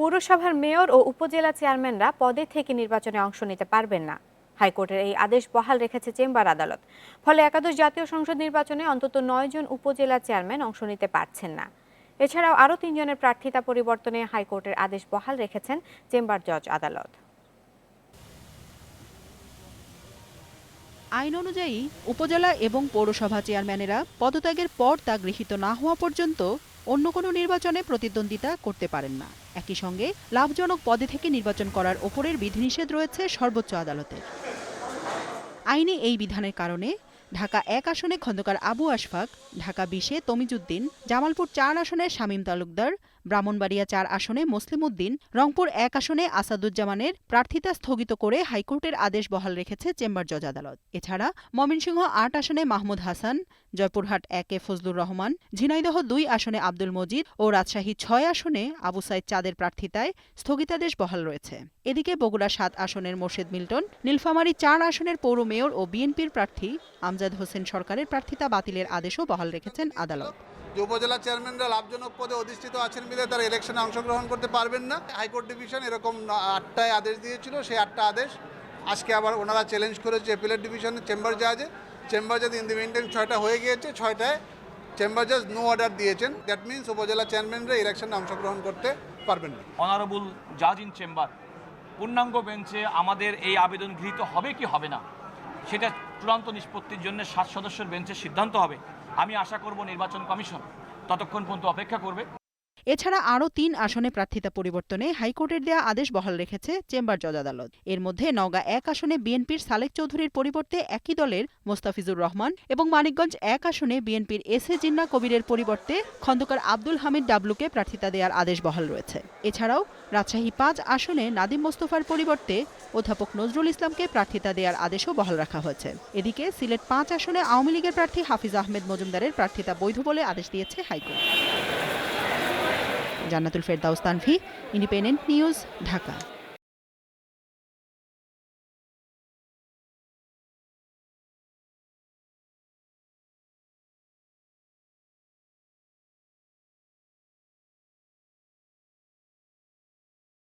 পৌরসভার মেয়র ও উপজেলা চেয়ারম্যানরা পদে থেকে নির্বাচনে অংশ নিতে পারবেন না। হাইকোর্টের এই আদেশ বহাল রেখেছে চেম্বার আদালত। ফলে একাদশ জাতীয় সংসদ নির্বাচনে অন্তত নয় জন উপজেলা চেয়ারম্যান অংশ নিতে পারছেন না। এছাড়াও আরও তিনজনের প্রার্থিতা পরিবর্তনে হাইকোর্টের আদেশ বহাল রেখেছেন চেম্বার জজ আদালত। আইন অনুযায়ী উপজেলা এবং পৌরসভা চেয়ারম্যানেরা পদত্যাগের পর তা গৃহীত না হওয়া পর্যন্ত অন্য কোনো নির্বাচনে প্রতিদ্বন্দ্বিতা করতে পারেন না। একই সঙ্গে লাভজনক পদে থেকে নির্বাচন করার ওপরের বিধিনিষেধ রয়েছে সর্বোচ্চ আদালতের আইনে এই বিধানের কারণে ঢাকা এক আসনে খন্দকার আবু আশফাক, ঢাকা বিশে তমিজুদ্দিন, জামালপুর চার আসনে শামীম তালুকদার ব্রাহ্মণবাড়িয়া চার আসনে মুসলিম উদ্দিন রংপুর এক আসনে আসাদুজ্জামানের প্রার্থিতা স্থগিত করে হাইকোর্টের আদেশ বহাল রেখেছে চেম্বার জজ আদালত। এছাড়া ময়মনসিংহ আট আসনে মাহমুদ হাসান, জয়পুরহাট একে ফজলুর রহমান, ঝিনাইদহ দুই আসনে আব্দুল মজিদ ও রাজশাহী ছয় আসনে আবু সাইদ চাঁদের প্রার্থিতায় স্থগিতাদেশ বহাল রয়েছে। এদিকে বগুড়া সাত আসনের মোর্শেদ মিল্টন, নীলফামারী চার আসনের পৌর মেয়র ও বিএনপির প্রার্থী আমজাদ হোসেন সরকারের প্রার্থিতা বাতিলের আদেশও বহাল রেখেছেন আদালত। যে উপজেলা চেয়ারম্যানরা লাভজনক পদে অধিষ্ঠিত আছেন মিলে তারা ইলেকশনে অংশগ্রহণ করতে পারবেন না। হাইকোর্ট ডিভিশন এরকম আটটায় আদেশ দিয়েছিল, সেই আটটা আদেশ আজকে আবার ওনারা চ্যালেঞ্জ করেছে। এপিলেট ডিভিশনের চেম্বার জাজে চেম্বার জাজ ইন ছয়টা হয়ে গিয়েছে, ছয়টায় চেম্বার জাজ নো অর্ডার দিয়েছেন। দ্যাট মিনস উপজেলা চেয়ারম্যানরা ইলেকশনে অংশগ্রহণ করতে পারবেন না। অনারেবল জাজ ইন চেম্বার পূর্ণাঙ্গ বেঞ্চে আমাদের এই আবেদন গৃহীত হবে কি হবে না? সেটা চূড়ান্ত নিষ্পত্তির জন্য সাত সদস্যের বেঞ্চের সিদ্ধান্ত হবে। আমি আশা করব নির্বাচন কমিশন ততক্ষণ পর্যন্ত অপেক্ষা করবে। এছাড়া আরও তিন আসনে প্রার্থিতা পরিবর্তনে হাইকোর্টের দেয়া আদেশ বহাল রেখেছে চেম্বার জজ আদালত। এর মধ্যে নওগাঁ এক আসনে বিএনপির সালেক চৌধুরীর পরিবর্তে একই দলের মোস্তাফিজুর রহমান এবং মানিকগঞ্জ এক আসনে বিএনপির এস এ জিন্না কবিরের পরিবর্তে খন্দকার আব্দুল হামিদ ডাবলুকে প্রার্থিতা দেওয়ার আদেশ বহাল রয়েছে। এছাড়াও রাজশাহী পাঁচ আসনে নাদিম মোস্তফার পরিবর্তে অধ্যাপক নজরুল ইসলামকে প্রার্থিতা দেওয়ার আদেশও বহাল রাখা হয়েছে। এদিকে সিলেট পাঁচ আসনে আওয়ামী লীগের প্রার্থী হাফিজ আহমেদ মজুমদারের প্রার্থিতা বৈধ বলে আদেশ দিয়েছে হাইকোর্ট। জান্নাতুল ফেরদাউস তানভি ইন্ডিপেন্ডেন্ট নিউজ ঢাকা